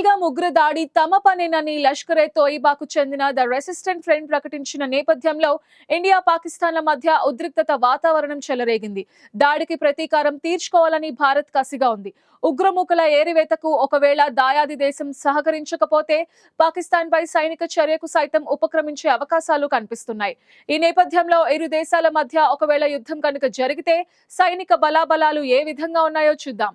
ఉగ్రదాడి తమ పనేనని లష్కరే తోయిబాకు చెందిన ద రెసిస్టెంట్ ఫ్రంట్ ప్రకటించిన నేపథ్యంలో ఇండియా పాకిస్తాన్ల మధ్య ఉద్రిక్తత వాతావరణం చెలరేగింది. దాడికి ప్రతీకారం తీర్చుకోవాలని భారత్ కసిగా ఉంది. ఉగ్రముఖుల ఏరివేతకు ఒకవేళ దాయాది దేశం సహకరించకపోతే పాకిస్తాన్ పై సైనిక చర్యకు సైతం ఉపక్రమించే అవకాశాలు కనిపిస్తున్నాయి. ఈ నేపథ్యంలో ఇరు దేశాల మధ్య ఒకవేళ యుద్ధం కనుక జరిగితే సైనిక బలాబలాలు ఏ విధంగా ఉన్నాయో చూద్దాం.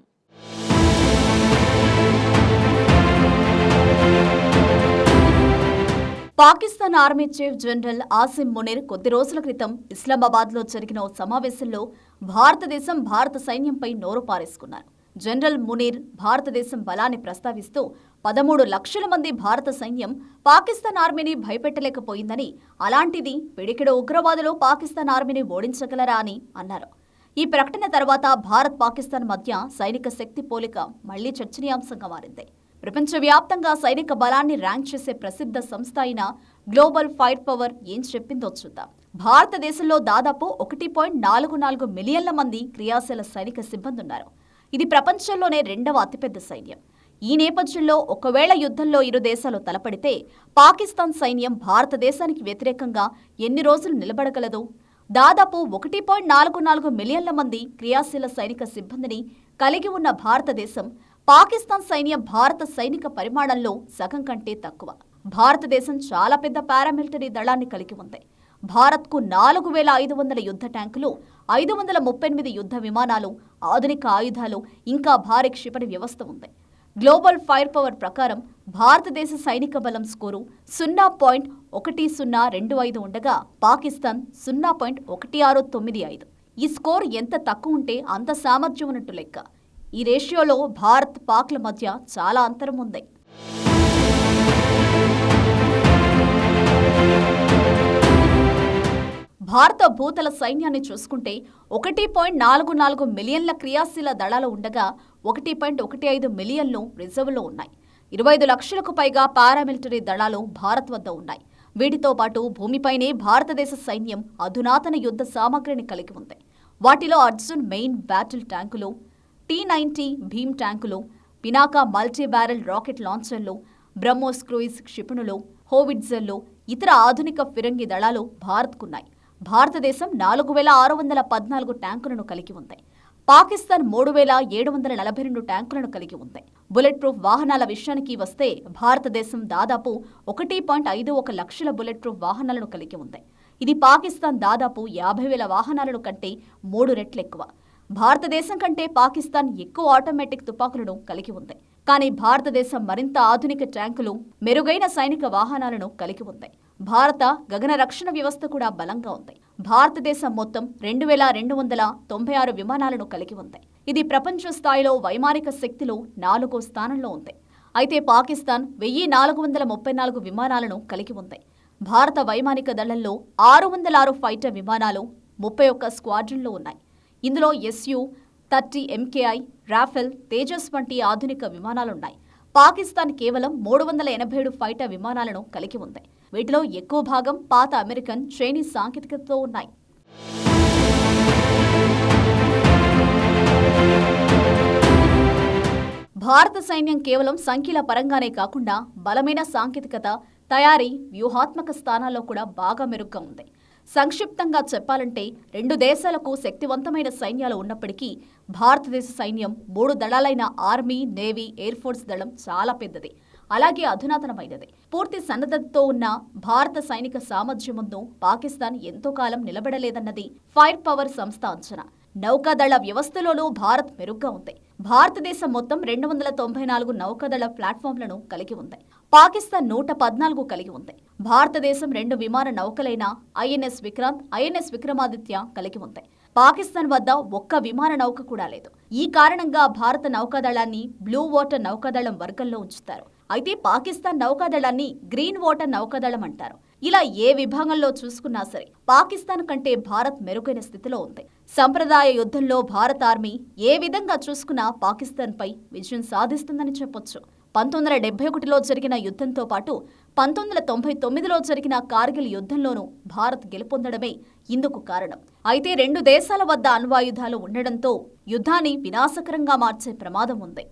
Pakistan army chief general Asim Munir కొద్ది రోజుల క్రితం ఇస్లామాబాద్లో జరిగిన ఓ సమావేశంలో భారతదేశం భారత సైన్యంపై నోరు పారేసుకున్నారు. జనరల్ మునీర్ భారతదేశం బలాన్ని ప్రస్తావిస్తూ పదమూడు లక్షల మంది భారత సైన్యం పాకిస్తాన్ ఆర్మీని భయపెట్టలేకపోయిందని అలాంటిది పిడికిడ ఉగ్రవాదులు పాకిస్తాన్ ఆర్మీని ఓడించగలరా అని అన్నారు. ఈ ప్రకటన తర్వాత భారత్ పాకిస్తాన్ మధ్య సైనిక శక్తి పోలిక మళ్ళీ చర్చనీయాంశంగా మారింది. ప్రపంచవ్యాప్తంగా సైనిక బలాన్ని ర్యాంక్ చేసే ప్రసిద్ధ సంస్థ అయిన గ్లోబల్ ఫైర్ పవర్ ఏం చెప్పిందో చూద్దాం. భారతదేశంలో దాదాపు ఒకటి పాయింట్ నాలుగు నాలుగు మిలియన్ల మంది క్రియాశీల సైనిక సిబ్బంది ఉన్నారు. ఇది ప్రపంచంలోనే రెండవ అతిపెద్ద సైన్యం. ఈ నేపథ్యంలో ఒకవేళ యుద్ధంలో ఇరు దేశాలు తలపడితే పాకిస్తాన్ సైన్యం భారతదేశానికి వ్యతిరేకంగా ఎన్ని రోజులు నిలబడగలదు? దాదాపు ఒకటి పాయింట్ నాలుగు నాలుగు మిలియన్ల మంది క్రియాశీల సైనిక సిబ్బందిని కలిగి ఉన్న భారతదేశం పాకిస్తాన్ సైన్యం భారత సైనిక పరిమాణంలో సగం కంటే తక్కువ. భారతదేశం చాలా పెద్ద పారామిలిటరీ దళాన్ని కలిగి ఉంది. భారత్కు నాలుగు వేల ఐదు వందల యుద్ధ ట్యాంకులు ఐదు వందల ముప్పై ఎనిమిది యుద్ధ విమానాలు ఆధునిక ఆయుధాలు ఇంకా భారీ క్షిపణి వ్యవస్థ ఉంది. గ్లోబల్ ఫైర్ పవర్ ప్రకారం భారతదేశ సైనిక బలం స్కోరు సున్నా పాయింట్ ఒకటి సున్నా రెండు ఐదు ఉండగా పాకిస్తాన్ సున్నా పాయింట్ ఒకటి ఆరు తొమ్మిది ఐదు. ఈ స్కోర్ ఎంత తక్కువ ఉంటే అంత సామర్థ్యం ఉన్నట్టు లెక్క. ఈ రేషియోలో భారత్ పాక్ల మధ్య చాలా అంతరం ఉంది. భారత భూతల సైన్యాన్ని చూసుకుంటే ఒకటి పాయింట్ నాలుగు నాలుగు మిలియన్ల క్రియాశీల దళాలు ఉండగా ఒకటి పాయింట్ ఒకటి ఐదు మిలియన్లు రిజర్వ్లో ఉన్నాయి. ఇరవై ఐదు లక్షలకు పైగా పారామిలిటరీ దళాలు భారత్ వద్ద ఉన్నాయి. వీటితో పాటు భూమిపైనే భారతదేశ సైన్యం అధునాతన యుద్ధ సామగ్రిని కలిగి ఉంది. వాటిలో అర్జున్ మెయిన్ బ్యాటిల్ ట్యాంకులు టీ నైన్టీ భీమ్ ట్యాంకులు పినాకా మల్టీ బ్యారెల్ రాకెట్ లాంచర్లు బ్రహ్మోస్ క్రూయిజ్ క్షిపణులో హోవిట్జర్లు ఇతర ఆధునిక ఫిరంగి దళాలు భారత్కున్నాయి. భారతదేశం నాలుగు వేల ఆరు వందల పద్నాలుగు ట్యాంకులను కలిగి ఉంది. పాకిస్తాన్ మూడు వేల ఏడు వందల నలభై రెండు ట్యాంకులను కలిగి ఉంది. బుల్లెట్ ప్రూఫ్ వాహనాల విషయానికి వస్తే భారతదేశం దాదాపు ఒకటి పాయింట్ ఐదు ఒక లక్షల బుల్లెట్ ప్రూఫ్ వాహనాలను కలిగి ఉంది. ఇది పాకిస్తాన్ దాదాపు యాభై వేల వాహనాలను కంటే మూడు రెట్లు ఎక్కువ. భారతదేశం కంటే పాకిస్తాన్ ఎక్కువ ఆటోమేటిక్ తుపాకులను కలిగి ఉంది. కానీ భారతదేశం మరింత ఆధునిక ట్యాంకులు మెరుగైన సైనిక వాహనాలను కలిగి ఉంది. భారత గగన రక్షణ వ్యవస్థ కూడా బలంగా ఉంది. భారతదేశం మొత్తం రెండు వేల రెండు వందల తొంభై ఆరు విమానాలను కలిగి ఉంది. ఇది ప్రపంచ స్థాయిలో వైమానిక శక్తిలో నాలుగో స్థానంలో ఉంది. అయితే పాకిస్తాన్ వెయ్యి నాలుగు వందల ముప్పై నాలుగు విమానాలను కలిగి ఉంది. భారత వైమానిక దళంలో ఆరు వందల ఆరు ఫైటర్ విమానాలు ముప్పై ఒక్క స్క్వాడ్రన్లు ఉన్నాయి. ఇందులో SU thirty MKI Rafale Tejas వంటి ఆధునిక విమానాలున్నాయి. పాకిస్తాన్ కేవలం మూడు వందల ఎనభై ఏడు ఫైటర్ విమానాలను కలిగి ఉంది. వీటిలో ఎక్కువ భాగం పాత అమెరికన్ చైనీస్ సాంకేతికతతో ఉన్నాయి. భారత సైన్యం కేవలం సంఖ్యల పరంగానే కాకుండా బలమైన సాంకేతికత తయారీ వ్యూహాత్మక స్థానాల్లో కూడా బాగా మెరుగ్గా ఉంది. సంక్షిప్తంగా చెప్పాలంటే రెండు దేశాలకు శక్తివంతమైన సైన్యాలు ఉన్నప్పటికీ భారతదేశ సైన్యం మూడు దళాలైన ఆర్మీ నేవీ ఎయిర్ ఫోర్స్ దళం చాలా పెద్దది. అలాగే అధునాతనమైనది. పూర్తి సన్నద్ధతతో ఉన్న భారత సైనిక సామర్థ్యం ముందు పాకిస్తాన్ ఎంతో కాలం నిలబడలేదన్నది ఫైర్ పవర్ సంస్థ అంచనా. నౌకాదళ వ్యవస్థలోనూ భారత్ మెరుగ్గా ఉంది. భారతదేశం మొత్తం రెండు వందల తొంభై నాలుగు నౌకాదళ ప్లాట్ఫామ్లను కలిగి ఉంది. పాకిస్తాన్ నూట పద్నాలుగు కలిగి ఉంది. భారతదేశం రెండు విమాన నౌకలైన ఐఎన్ఎస్ విక్రాంత్ ఐఎన్ఎస్ విక్రమాదిత్య కలిగి ఉంది. పాకిస్తాన్ వద్ద ఒక్క విమాన నౌక కూడా లేదు. ఈ కారణంగా భారత నౌకాదళాన్ని బ్లూ వాటర్ నౌకాదళం వర్గంలో ఉంచుతారు. అయితే పాకిస్తాన్ నౌకాదళాన్ని గ్రీన్ వాటర్ నౌకాదళం అంటారు. ఇలా ఏ విభాగంలో చూసుకున్నా సరే పాకిస్తాన్ కంటే భారత్ మెరుగైన స్థితిలో ఉంది. సంప్రదాయ యుద్ధంలో భారత ఆర్మీ ఏ విధంగా చూసుకున్నా పాకిస్తాన్పై విజయం సాధిస్తుందని చెప్పొచ్చు. పంతొమ్మిది వందల డెబ్బై ఒకటిలో జరిగిన యుద్ధంతో పాటు పంతొమ్మిది వందల తొంభై తొమ్మిదిలో జరిగిన కార్గిల్ యుద్ధంలోనూ భారత్ గెలుపొందడమే ఇందుకు కారణం. అయితే రెండు దేశాల వద్ద అణ్వాయుధాలు ఉండడంతో యుద్ధాన్ని వినాశకరంగా మార్చే ప్రమాదం ఉంది.